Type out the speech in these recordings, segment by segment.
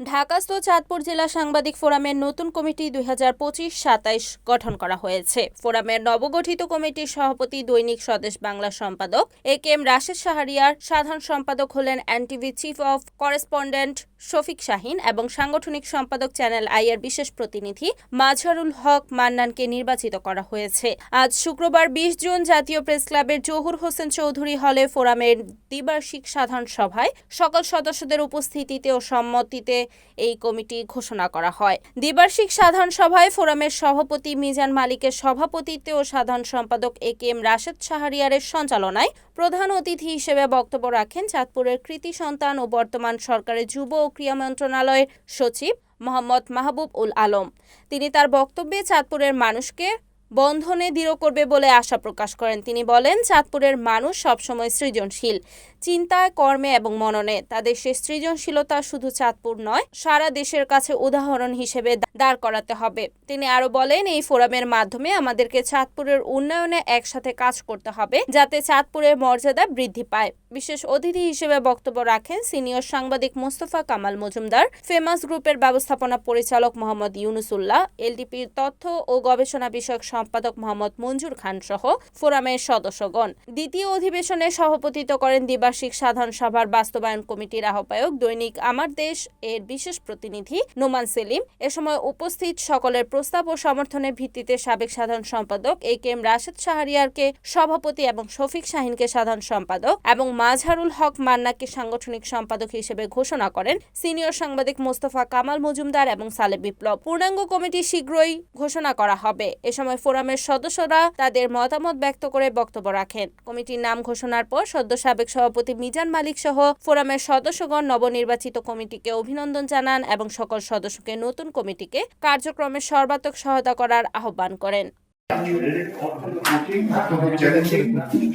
ঢাকাস্থ চাঁদপুর জেলা সাংবাদিক ফোরামের নতুন কমিটি দুই হাজার পঁচিশ সাতাইশ গঠন করা হয়েছে। ফোরামের নবগঠিত কমিটির সভাপতি দৈনিক স্বদেশ বাংলা সম্পাদক এ কে এম রাশেদ সাহারিয়ার সাধারণ সম্পাদক হলেন NTV chief of correspondent Shafiq Shahin এবং সাংগঠনিক সম্পাদক চ্যানেল আইয়ের বিশেষ প্রতিনিধি মাজহারুল হক মান্নানকে নির্বাচিত করা হয়েছে। আজ শুক্রবার বিশ জুন জাতীয় প্রেস ক্লাবের জহুর হোসেন চৌধুরী হলে ফোরামের দ্বিবার্ষিক সাধারণ সভায় সকল সদস্যদের উপস্থিতিতে ও সম্মতিতে এই কমিটি ঘোষণা করা হয়। দ্বিবার্ষিক সাধারণ সভায় ফোরামের সভাপতি মিজান মালিকের সভাপতিত্বে ও সাধারণ সম্পাদক এ কে এম রাশেদ শাহরিয়ারের সঞ্চালনায় প্রধান অতিথি হিসেবে বক্তব্য রাখেন চাঁদপুরের কৃতি সন্তান ও বর্তমান সরকারের যুব ও ক্রীড়া মন্ত্রণালয়ের সচিব মোহাম্মদ মাহবুব উল আলম। তিনি তার বক্তব্যে চাঁদপুরের মানুষকে বন্ধনে দৃঢ় করবে বলে আশা প্রকাশ করেন। তিনি বলেন, চাঁদপুরের মানুষ সবসময় সৃজনশীল। চিন্তায়, কর্মে এবং মননে। তাদের সে সৃজনশীলতা শুধু চাঁদপুর নয়, সারা দেশের কাছে উদাহরণ হিসেবে দাঁড় করাতে হবে। তিনি আরও বলেন, এই ফোরামের মাধ্যমে আমাদেরকে চাঁদপুরের উন্নয়নে একসাথে কাজ করতে হবে, যাতে চাঁদপুরের মর্যাদা বৃদ্ধি পায়। বিশেষ অতিথি হিসেবে বক্তব্য রাখেন সিনিয়র সাংবাদিক মোস্তফা কামাল মজুমদার, ফেমাস গ্রুপের ব্যবস্থাপনা পরিচালক মোহাম্মদ ইউনুসুল্লাহ, এলডিপির তথ্য ও গবেষণা বিষয়ক সম্পাদক মোহাম্মদ মঞ্জুর খান সহ ফোরামের সদস্যগণ। দ্বিতীয় অধিবেশনে সভাপতিত্ব করেন দ্বিবার্ষিক সাধারণ সভার বাস্তবায়ন কমিটির আহ্বায়ক দৈনিক আমার দেশ এর বিশেষ প্রতিনিধি নোমান সেলিম। এ সময় উপস্থিত সকলের প্রস্তাব ও সমর্থনের ভিত্তিতে সাবেক সাধারণ সম্পাদক এ কে এম রাশেদ শাহরিয়ারকে, সভাপতি এবং শফিক শাহিনকে সাধারণ সম্পাদক এবং মাজহারুল হক মান্নাকে সাংগঠনিক সম্পাদক হিসেবে ঘোষণা করেন সিনিয়র সাংবাদিক মোস্তফা কামাল মজুমদার এবং সালে বিপ্লব। পূর্ণাঙ্গ কমিটি শীঘ্রই ঘোষণা করা হবে। এ সময় ফোরামের সদস্যরা তাদের মতামত ব্যক্ত করে বক্তব্য রাখেন। কমিটির নাম ঘোষণার পর সদ্য সাবেক সভাপতি মিজান মালিক সহ ফোরামের সদস্যগণ নবনির্বাচিত কমিটিকে অভিনন্দন জানান এবং সকল সদস্যকে নতুন কমিটিকে কার্যক্রমে সর্বাত্মক সহায়তা করার আহ্বান করেন।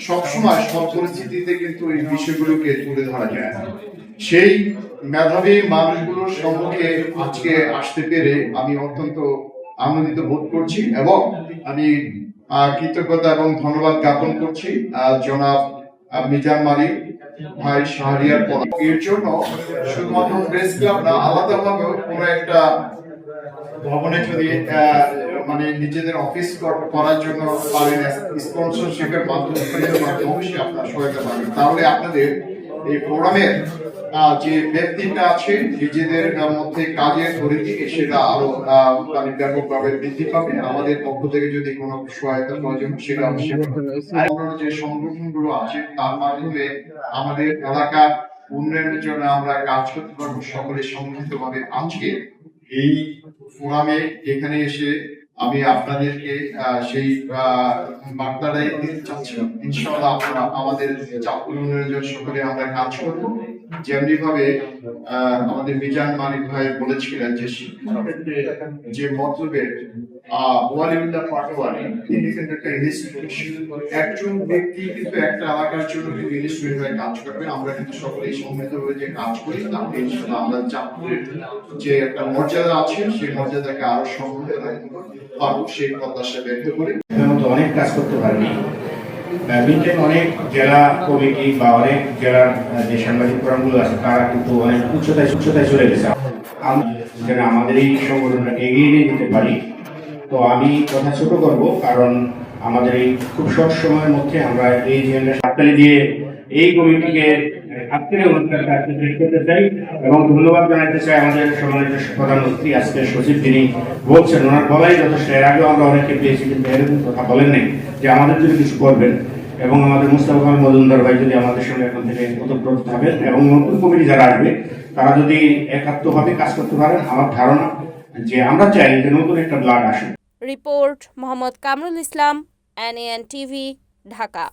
সবসময় সব পরিস্থিতিতে কিন্তু এই বিষয়গুলোকে তুলে ধরা যায়। সেই মেধাবী মানুষগুলোর সম্মুখে আজকে আসতে পেরে আমি অত্যন্ত আনন্দিত বোধ করছি এবং আমি কৃতজ্ঞতা এবং ধন্যবাদ জ্ঞাপন করছি জনাব মিজান ভাই শাহরিয়ার জন্য শুধুমাত্র প্রেস ক্লাব না আলাদাভাবে কোনো একটা ভবনে যদি মানে নিজেদের অফিস করার জন্য পারেন স্পন্সরশিপের মাধ্যমে অবশ্যই আপনার সহায়তা পাবেন। তাহলে আপনাদের এই ফোরামের যে ব্যক্তিটা আছে, নিজেদের মধ্যে কাজের পরিধি সেটা আরও ব্যাপকভাবে বৃদ্ধি পাবে। আমাদের পক্ষ থেকে যদি কোনো সহায়তা প্রয়োজন, সেটা অবশ্যই যে সংগঠনগুলো আছে, তার মাধ্যমে আমাদের এলাকা উন্নয়নের জন্য আমরা কাজ করতে পারব। সকলে সম্মিলিত ভাবে আজকে এই ফোরামে এখানে এসে আমি আপনাদেরকে সেই বার্তাটাই দিতে চাচ্ছিলাম ইনশাআল্লাহ আপনারা আমাদের চাকরি উন্নয়নের সকলে আমরা কাজ করব। যেমনি ভাবে আমাদের মিজান মালিক ভাই বলেছিলেন যে যে মতলবের ওয়ালিউল্লাহ পাটোয়ারি, তিনি কিন্তু একটা একজন ব্যক্তি কিন্তু একটা এলাকার জন্য কিন্তু ইনস্টিটিউট হয়ে কাজ করবে আমরা কিন্তু সকলেই সম্মিলিত হয়ে যে কাজ করি তাহলে ইনশাআল্লাহ আমরা চাঁদপুরের যে একটা মর্যাদা আছে, সেই মর্যাদাকে আরও সমৃদ্ধ রাখতে সেই প্রত্যাশা ব্যক্ত করি। অনেক কাজ করতে পারিনি। ব্যাডমিন্টন অনেক জেলা কমিটি বা অনেক জেলার যে সাংবাদিক ফোরামগুলো আছে, তারা কিন্তু অনেক উচ্চতায় উচ্চতায় চলে গেছে। যেন আমাদের এই সংগঠনটাকে এগিয়ে নিয়ে যেতে পারি, তো আমি কথা ছোট করব, কারণ আমাদের এই খুব শর্ট সময়ের মধ্যে আমরা এই হাততালি দিয়ে এই কমিটিকে এবং ধন্যবাদ জানাতে চাই আমাদের সম্মানিত প্রধানমন্ত্রী, আজকে সচিব যিনি বলছেন, ওনার বলাই যথেষ্ট, এর আগেও আমরা অনেকে পেয়েছি, কিন্তু এরকম কথা বলেন নাই যে আমাদের কিছু করবেন। এবং আমাদের মুস্তাফা মজুমদার ভাই যদি আমাদের সঙ্গে এখন থেকে থাকেন, এবং নতুন কমিটি যারা আসবে, তারা যদি একাত্মভাবে কাজ করতে পারেন, আমার ধারণা যে আমরা চাই যে নতুন একটা ব্লাড আসুক। Report, Mohammad Kamrul Islam NN TV Dhaka.